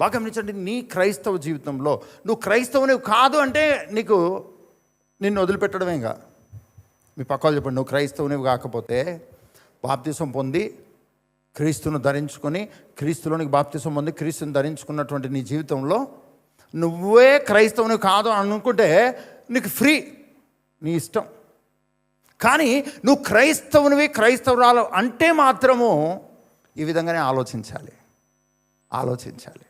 బాగా గమనించండి నీ క్రైస్తవ జీవితంలో నువ్వు క్రైస్తవుని కాదు అంటే నీకు నిన్ను వదిలిపెట్టడమేగా? మీ పక్క వాళ్ళు చెప్పండి నువ్వు క్రైస్తవునివి కాకపోతే బాప్తిసం పొంది క్రీస్తును ధరించుకొని క్రీస్తులోనికి బాప్తిసం పొంది క్రీస్తుని ధరించుకున్నటువంటి నీ జీవితంలో నువ్వే క్రైస్తవుని కాదు అనుకుంటే నీకు ఫ్రీ నీ ఇష్టం. కానీ నువ్వు క్రైస్తవునివి క్రైస్తవురాలు అంటే మాత్రము ఈ విధంగానే ఆలోచించాలి. ఆలోచించాలి.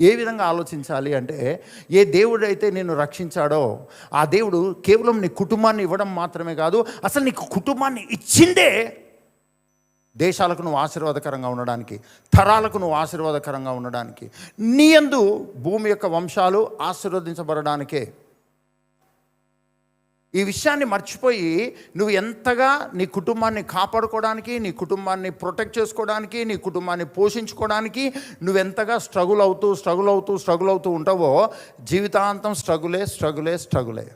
ఏ విధంగా ఆలోచించాలి అంటే ఏ దేవుడైతే నేను రక్షించాడో ఆ దేవుడు కేవలం నీ కుటుంబాన్ని ఇవ్వడం మాత్రమే కాదు అసలు నీకు కుటుంబాన్ని ఇచ్చిందే దేశాలకు నువ్వు ఆశీర్వాదకరంగా ఉండడానికి తరాలకు నువ్వు ఆశీర్వాదకరంగా ఉండడానికి. నీ యందు భూమి యొక్క వంశాలు ఆశీర్వదించబడడానికే ఈ విషయాన్ని మర్చిపోయి నువ్వు ఎంతగా నీ కుటుంబాన్ని కాపాడుకోవడానికి నీ కుటుంబాన్ని ప్రొటెక్ట్ చేసుకోవడానికి నీ కుటుంబాన్ని పోషించుకోవడానికి నువ్వెంతగా స్ట్రగుల్ అవుతూ స్ట్రగుల్ అవుతూ స్ట్రగుల్ అవుతూ ఉంటావో జీవితాంతం స్ట్రగులే స్ట్రగులే స్ట్రగులే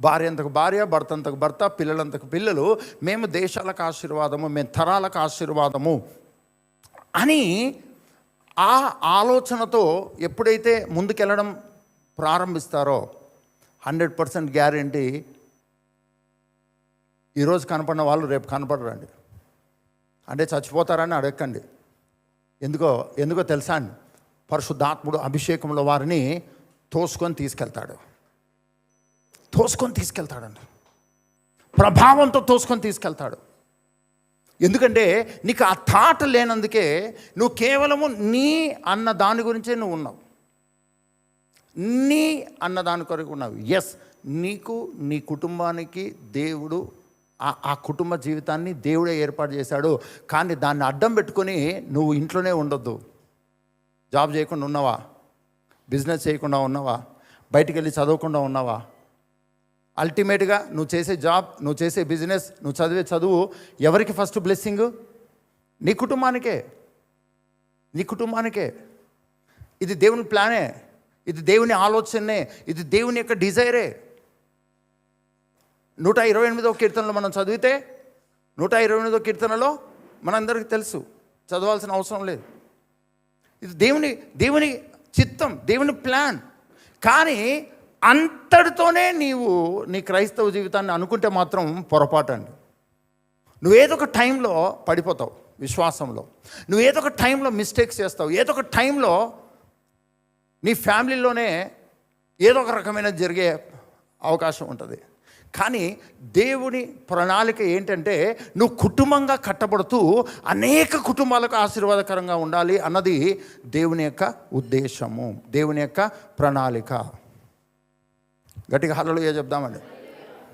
భార్య అంతకు భార్య భర్త అంతకు భర్త పిల్లలంతకు పిల్లలు మేము దేశాలకు ఆశీర్వాదము మేము తరాలకు ఆశీర్వాదము అని ఆ ఆలోచనతో ఎప్పుడైతే ముందుకెళ్ళడం ప్రారంభిస్తారో హండ్రెడ్ పర్సెంట్ గ్యారంటీ. ఈరోజు కనపడిన వాళ్ళు రేపు కనపడరండి. అంటే చచ్చిపోతారని అడగండి ఎందుకో ఎందుకో తెలుసా అండి? పరిశుద్ధాత్ముడు అభిషేకంలో వారిని తోసుకొని తీసుకెళ్తాడు. తోసుకొని తీసుకెళ్తాడండి. ప్రభావంతో తోసుకొని తీసుకెళ్తాడు. ఎందుకంటే నీకు ఆ థాట్ లేనందుకే నువ్వు కేవలము నీ అన్న దాని గురించే నువ్వు ఉన్నావు. నీ అన్నదాని కొరకు ఉన్నావు. ఎస్ నీకు నీ కుటుంబానికి దేవుడు ఆ- ఆ కుటుంబ జీవితాన్ని దేవుడే ఏర్పాటు చేశాడు. కానీ దాన్ని అడ్డం పెట్టుకొని నువ్వు ఇంట్లోనే ఉండొద్దు. జాబ్ చేయకుండా ఉన్నావా? బిజినెస్ చేయకుండా ఉన్నావా? బయటికి వెళ్ళి చదవకుండా ఉన్నావా? అల్టిమేట్గా నువ్వు చేసే జాబ్ నువ్వు చేసే బిజినెస్ నువ్వు చదివే చదువు ఎవరికి ఫస్ట్ బ్లెస్సింగ్ నీ కుటుంబానికే. నీ కుటుంబానికే. ఇది దేవుని ప్లానే ఇది దేవుని ఆలోచనే ఇది దేవుని యొక్క డిజైరే. నూట ఇరవై ఎనిమిదో కీర్తనలో మనం చదివితే నూట ఇరవై ఎనిమిదో కీర్తనలో మనందరికీ తెలుసు చదవాల్సిన అవసరం లేదు. ఇది దేవుని దేవుని చిత్తం దేవుని ప్లాన్. కానీ అంతటితోనే నీవు నీ క్రైస్తవ జీవితాన్ని అనుకుంటే మాత్రం పొరపాటు అండి నువ్వేదో ఒక టైంలో పడిపోతావు విశ్వాసంలో. నువ్వు ఏదో ఒక టైంలో మిస్టేక్స్ చేస్తావు. ఏదో ఒక టైంలో నీ ఫ్యామిలీలోనే ఏదో ఒక రకమైన జరిగే అవకాశం ఉంటుంది. కానీ దేవుని ప్రణాళిక ఏంటంటే నువ్వు కుటుంబంగా కట్టబడుతూ అనేక కుటుంబాలకు ఆశీర్వాదకరంగా ఉండాలి అన్నది దేవుని యొక్క ఉద్దేశము దేవుని యొక్క ప్రణాళిక. గట్టిగా హల్లలో చెప్దామండి.